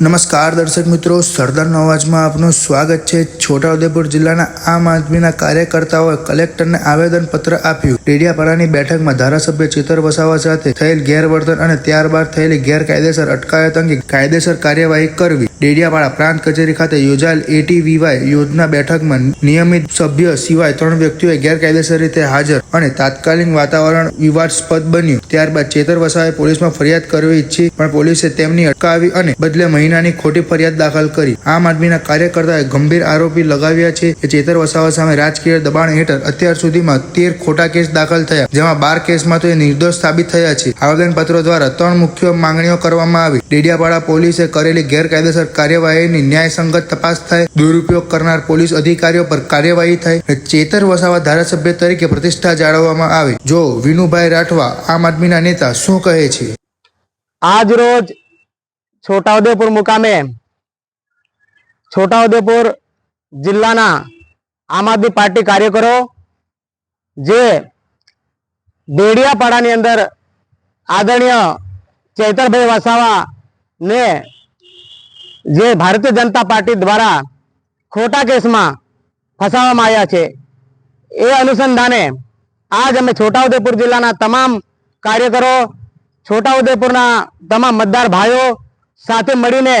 નમસ્કાર દર્શક મિત્રો સરદારનો અવાજમાં આપનું સ્વાગત છે. છોટાઉદેપુર જિલ્લાના આમ આદમીના કાર્યકર્તાઓએ કલેક્ટરને આવેદનપત્ર આપ્યું. ડેડિયાપાડાની બેઠકમાં ધારાસભ્ય ચિતર વસાવા સાથે થયેલ ગેરવર્તન અને ત્યારબાદ થયેલી ગેરકાયદેસર અટકાયત અંગે કાયદેસર કાર્યવાહી કરવી. ડેડિયાપાડા પ્રાંત કચેરી ખાતે યોજાયેલ એટીવીવાય યોજના બેઠકમાં નિયમિત સભ્ય સિવાય ત્રણ વ્યક્તિઓએ ગેરકાયદેસર રીતે હાજર અને તાત્કાલિક વાતાવરણ વિવાદસ્પદ બન્યું. ત્યારબાદ ચેતર વસાવે પોલીસમાં ફરિયાદ કરવી ઈચ્છી, પણ પોલીસે તેમની અટકાવી અને બદલે મહિનાની ખોટી ફરિયાદ દાખલ કરી. આમ આદમીના કાર્યકર્તાએ ગંભીર આરોપી લગાવ્યા છે કે ચેતર વસાવા સામે રાજકીય દબાણ હેઠળ અત્યાર સુધીમાં તેર ખોટા કેસ દાખલ થયા, જેમાં બાર કેસમાં તો એ નિર્દોષ સાબિત થયા છે. આવેદનપત્રો દ્વારા ત્રણ મુખ્ય માંગણીઓ કરવામાં આવી. ડેડિયાપાડા પોલીસે કરેલી ગેરકાયદેસર કાર્યવાહીની ન્યાયસંગત તપાસ થાય, દુરુપયોગ કરનાર પોલીસ અધિકારીઓ પર કાર્યવાહી થાય અને ચેતર વસાવા ધારાસભ્ય તરીકે પ્રતિષ્ઠા જાળવવામાં આવે. જો વિનુભાઈ રાઠવા આમ આદમીના નેતા શું કહે છે? આજ રોજ છોટાઉદેપુર મુકામે છોટાઉદેપુર જિલ્લાના આમ આદમી પાર્ટી કાર્યકરો જે દેડિયાપાડાની અંદર આદરણીય ચૈતરભાઈ વસાવા ને જે ભારતીય જનતા પાર્ટી દ્વારા ખોટા કેસમાં ફસાવવામાં આવ્યા છે, એ અનુસંધાને આજ અમે છોટાઉદેપુર જિલ્લાના તમામ કાર્યકરો, છોટાઉદેપુરના તમામ મતદાર ભાઈઓ સાથે મળીને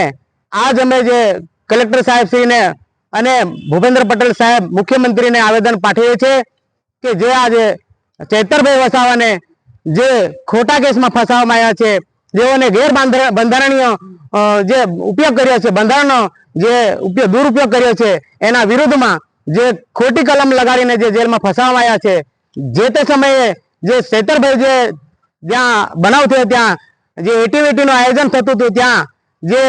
આજ અમે જે કલેક્ટર સાહેબ શ્રીને અને ભૂપેન્દ્ર પટેલ સાહેબ મુખ્યમંત્રીને આવેદન પાઠવીએ છીએ કે જે આજે ચૈતરભાઈ વસાવાને જે ખોટા કેસમાં ફસાવવામાં આવ્યા છે જેઓને ગેર બંધારણીય જે ઉપયોગ કર્યો છે, બંધારણનો જે ઉપયોગ, દુરુપયોગ કર્યો છે, એના વિરુદ્ધમાં જે ખોટી કલમ લગાડીને જે જેલમાં ફસાવવામાં આવ્યા છે, જે તે સમયે જે ચૈતરભાઈ જે જ્યાં બનાવ થયો ત્યાં, જે એટીવીટીનું આયોજન થતું હતું, ત્યાં જે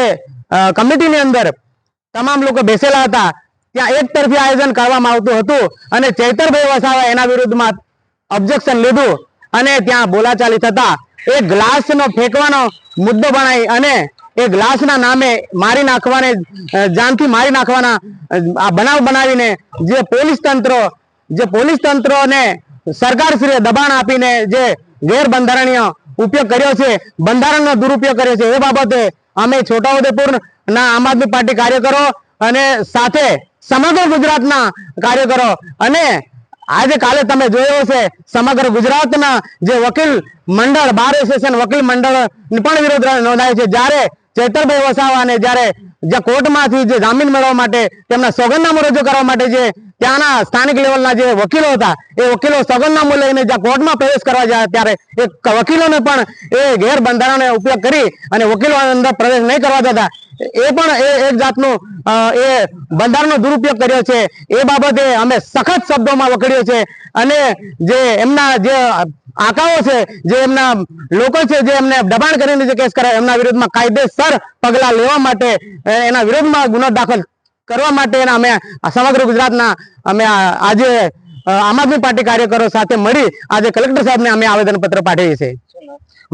કમિટીની અંદર તમામ લોકો બેસેલા હતા, ત્યાં એક તરફી આયોજન કરવામાં આવતું હતું અને ચૈતરભાઈ વસાવા એના વિરુદ્ધમાં ઓબ્જેક્શન લીધું અને ત્યાં બોલાચાલી થતા એ ગ્લાસનો ફેંકવાનો મુદ્દો બનાવી અને એ ગ્લાસના નામે મારી નાખવાને જાનથી મારી નાખવાના આ બનાવ બનાવીને જે પોલીસ તંત્ર, જે પોલીસ તંત્રને સરકારશ્રીએ દબાણ આપીને જે ગેરબંધારણીય ઉપયોગ કર્યો છે, બંધારણનો દુરુપયોગ કર્યો છે, એ બાબતે અમે છોટાઉદેપુર ના આમ આદમી પાર્ટી કાર્યકરો અને સાથે સમગ્ર ગુજરાતના કાર્યકરો અને આજે કાલે તમે જોયો હશે સમગ્ર ગુજરાતના જે વકીલ મંડળ, બાર એસોસિએશન વકીલ મંડળ પણ વિરોધ નોંધાયો છે. જ્યારે ચૈતરભાઈ વસાવાને જ્યારે જે કોર્ટમાંથી જે જામીન મેળવવા માટે તેમના સોગંદનામું રજૂ કરવા માટે જે ત્યાંના સ્થાનિક લેવલના જે વકીલો હતા, એ વકીલો સોગંદનામું લઈને જ્યાં કોર્ટમાં પ્રવેશ કરવા જાય ત્યારે એ વકીલોને પણ એ ગેરબંધારણનો ઉપયોગ કરી અને વકીલો અંદર પ્રવેશ નહીં કરવા દેતા. એ પણ એ એક જાતનું એ બંધારણનો દુરુપયોગ કર્યો છે. એ બાબતે અમે સખત શબ્દોમાં વખડ્યો છે. અને જે એમના જે આંકાઓ છે, જે એમના લોકો છે, જે એમને દબાણ કરીને જે કેસ કરાય, એમના વિરુદ્ધમાં કાયદેસર પગલાં લેવા માટે એના વિરોધમાં ગુનો દાખલ કરવા માટે અમે સમગ્ર ગુજરાતના અમે આજે આમ આદમી પાર્ટી કાર્યકરો સાથે મળી આજે કલેક્ટર સાહેબને અમે આવેદનપત્ર પાઠવીએ છીએ.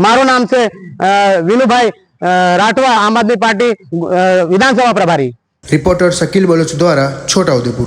મારું નામ છે વિનુભાઈ રાઠવા, આમ આદમી પાર્ટી વિધાનસભા પ્રભારી. રિપોર્ટર શકીલ બલોચ દ્વારા છોટાઉદેપુર.